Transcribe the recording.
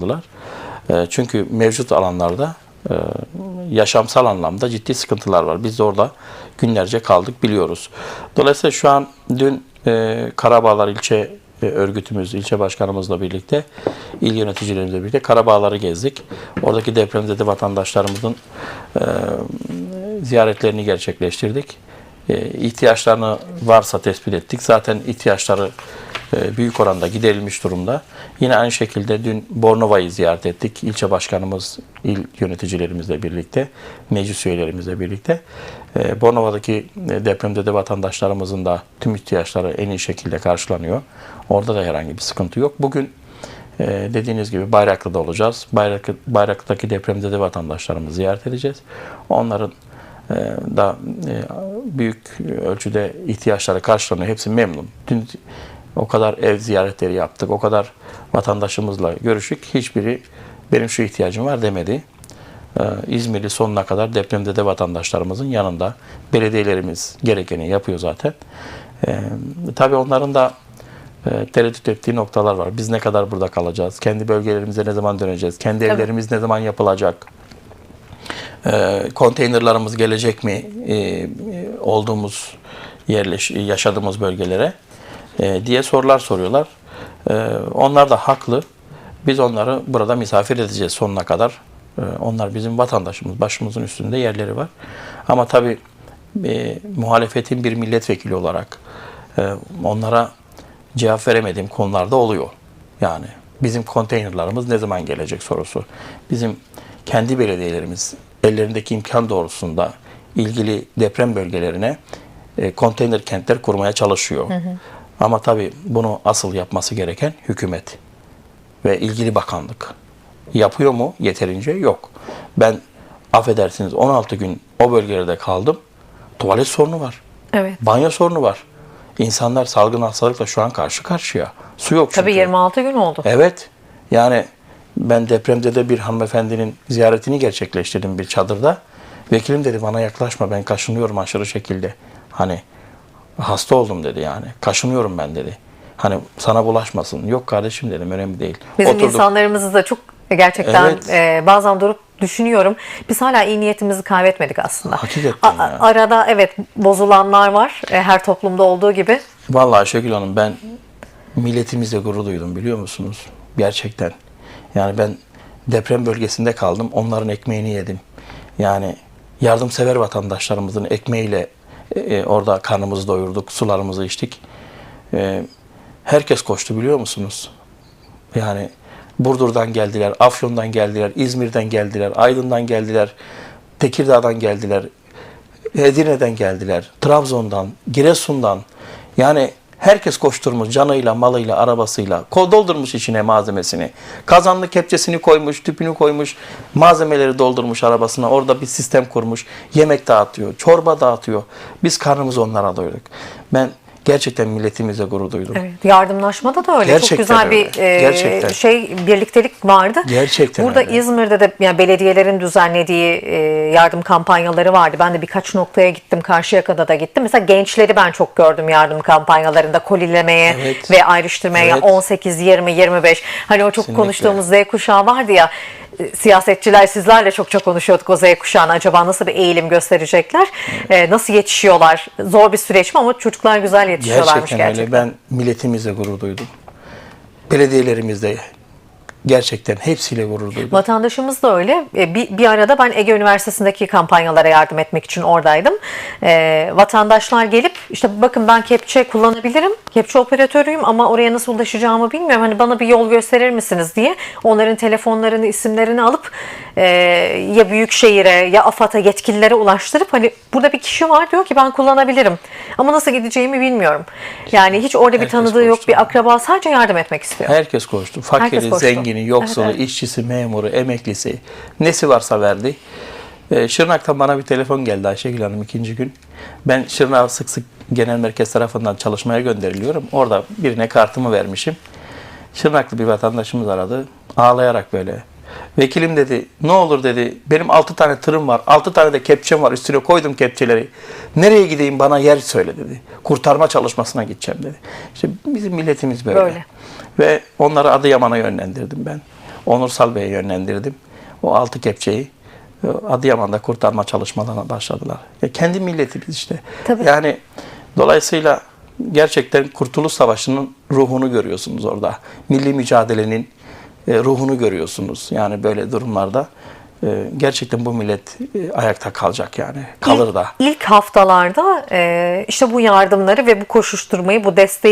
aldılar. E, Çünkü mevcut alanlarda e, yaşamsal anlamda ciddi sıkıntılar var. Biz de orada günlerce kaldık biliyoruz. Dolayısıyla şu an dün e, Karabağlar ilçe örgütümüz, ilçe başkanımızla birlikte, il yöneticilerimizle birlikte Karabağları gezdik. Oradaki depremzede vatandaşlarımızın ziyaretlerini gerçekleştirdik. İhtiyaçlarını varsa tespit ettik. Zaten ihtiyaçları büyük oranda giderilmiş durumda. Yine aynı şekilde dün Bornova'yı ziyaret ettik. İlçe başkanımız, il yöneticilerimizle birlikte, meclis üyelerimizle birlikte. E, Bornova'daki e, depremzede vatandaşlarımızın da tüm ihtiyaçları en iyi şekilde karşılanıyor. Orada da herhangi bir sıkıntı yok. Bugün e, dediğiniz gibi Bayraklı'da olacağız. Bayrak, Bayraklı'daki depremzede vatandaşlarımızı ziyaret edeceğiz. Onların e, da e, büyük ölçüde ihtiyaçları karşılanıyor. Hepsi memnun. Dün o kadar ev ziyaretleri yaptık, o kadar vatandaşımızla görüştük. Hiçbiri benim şu ihtiyacım var demedi. Ee, İzmirli sonuna kadar depremzede vatandaşlarımızın yanında. Belediyelerimiz gerekeni yapıyor zaten. Ee, tabii onların da e, tereddüt ettiği noktalar var. Biz ne kadar burada kalacağız? Kendi bölgelerimize ne zaman döneceğiz? Kendi evlerimiz ne zaman yapılacak? e, konteynerlarımız gelecek mi e, e, olduğumuz yerleş yaşadığımız bölgelere e, diye sorular soruyorlar. E, onlar da haklı. Biz onları burada misafir edeceğiz sonuna kadar. E, onlar bizim vatandaşımız, başımızın üstünde yerleri var. Ama tabii e, muhalefetin bir milletvekili olarak e, onlara cevap veremediğim konularda oluyor. Yani bizim konteynerlarımız ne zaman gelecek sorusu. Bizim kendi belediyelerimiz ellerindeki imkan doğrultusunda ilgili deprem bölgelerine e, konteyner kentler kurmaya çalışıyor. Ama tabii bunu asıl yapması gereken hükümet ve ilgili bakanlık. Yapıyor mu? Yeterince yok. Ben affedersiniz 16 gün o bölgelerde kaldım. Tuvalet sorunu var. Evet. Banyo sorunu var. İnsanlar salgın hastalıkla şu an karşı karşıya. Su yok çünkü. Tabii 26 gün oldu. Evet. Yani ben depremde de bir hanımefendinin ziyaretini gerçekleştirdim bir çadırda. Vekilim dedi bana yaklaşma ben kaşınıyorum aşırı şekilde. Hani hasta oldum dedi yani. Kaşınıyorum ben dedi. Hani sana bulaşmasın. Yok kardeşim dedim önemli değil. Bizim Oturduk. insanlarımızı da çok gerçekten Evet. e, bazen durup düşünüyorum. Biz hala iyi niyetimizi kaybetmedik aslında. Hakikaten A- ya. Arada evet bozulanlar var. E, her toplumda olduğu gibi. Vallahi Şekil Hanım ben milletimizle gurur duydum biliyor musunuz? Gerçekten. Yani ben deprem bölgesinde kaldım. Onların ekmeğini yedim. Yani yardımsever vatandaşlarımızın ekmeğiyle e, orada karnımızı doyurduk, sularımızı içtik. E, herkes koştu biliyor musunuz? Yani Burdur'dan geldiler, Afyon'dan geldiler, İzmir'den geldiler, Aydın'dan geldiler, Tekirdağ'dan geldiler, Edirne'den geldiler, Trabzon'dan, Giresun'dan. Yani herkes koşturmuş canıyla, malıyla, arabasıyla. Doldurmuş içine malzemesini. Kazanlı kepçesini koymuş, tüpünü koymuş, malzemeleri doldurmuş arabasına. Orada bir sistem kurmuş. Yemek dağıtıyor, çorba dağıtıyor. Biz karnımızı onlara doyduk. Ben gerçekten milletimize gurur duydum. Evet, yardımlaşmada da öyle. Gerçekten Çok güzel öyle. bir e, Gerçekten. şey birliktelik vardı. Gerçekten Burada öyle. İzmir'de de yani belediyelerin düzenlediği e, yardım kampanyaları vardı. Ben de birkaç noktaya gittim. Karşıyaka'da da gittim. Mesela gençleri ben çok gördüm yardım kampanyalarında kolilemeye Evet. ve ayrıştırmaya Evet. 18, 20, 25. Hani o çok Kesinlikle. konuştuğumuz Z kuşağı vardı ya siyasetçiler sizlerle çok çok konuşuyorduk o Z kuşağına. Acaba nasıl bir eğilim gösterecekler? E, nasıl yetişiyorlar? Zor bir süreç mi ama çocuklar güzel yetişiyorlarmış Gerçekten, gerçekten. öyle. Ben milletimizle gurur duydum. Belediyelerimizde gerçekten hepsiyle gurur duydum. Vatandaşımız da öyle. E, Bir, bir arada ben Ege Üniversitesi'ndeki kampanyalara yardım etmek için oradaydım. E, vatandaşlar gelip işte bakın ben kepçe kullanabilirim. Kepçe operatörüyüm ama oraya nasıl ulaşacağımı bilmiyorum. Hani bana bir yol gösterir misiniz diye onların telefonlarını, isimlerini alıp e, ya Büyükşehir'e ya AFAD'a yetkililere ulaştırıp hani burada bir kişi var diyor ki ben kullanabilirim. Ama nasıl gideceğimi bilmiyorum. Yani hiç orada bir Herkes tanıdığı yok, bir akraba sadece yardım etmek istiyor. Herkes koştu. Fakiri, Herkes koştu. zengini, yoksulu, Evet, evet. işçisi, memuru, emeklisi, nesi varsa verdi. Ee, Şırnak'tan bana bir telefon geldi Ayşegül Hanım ikinci gün. Ben Şırnak'a sık sık genel merkez tarafından çalışmaya gönderiliyorum. Orada birine kartımı vermişim. Şırnaklı bir vatandaşımız aradı. Ağlayarak böyle. Vekilim dedi ne olur dedi benim 6 tane tırım var 6 tane de kepçem var üstüne koydum kepçeleri. Nereye gideyim bana yer söyle dedi. Kurtarma çalışmasına gideceğim dedi. İşte bizim milletimiz böyle. Böyle. Ve onları Adıyaman'a yönlendirdim ben. Onursal Bey'e yönlendirdim. O altı kepçeyi e, Adıyaman'da kurtarma çalışmalarına başladılar. Ya kendi milletimiz işte. Tabii. Yani dolayısıyla gerçekten Kurtuluş Savaşı'nın ruhunu görüyorsunuz orada. Milli mücadelenin e, ruhunu görüyorsunuz. Yani böyle durumlarda e, gerçekten bu millet e, ayakta kalacak yani. Kalır da. İlk haftalarda işte bu yardımları ve bu koşuşturmayı, bu desteği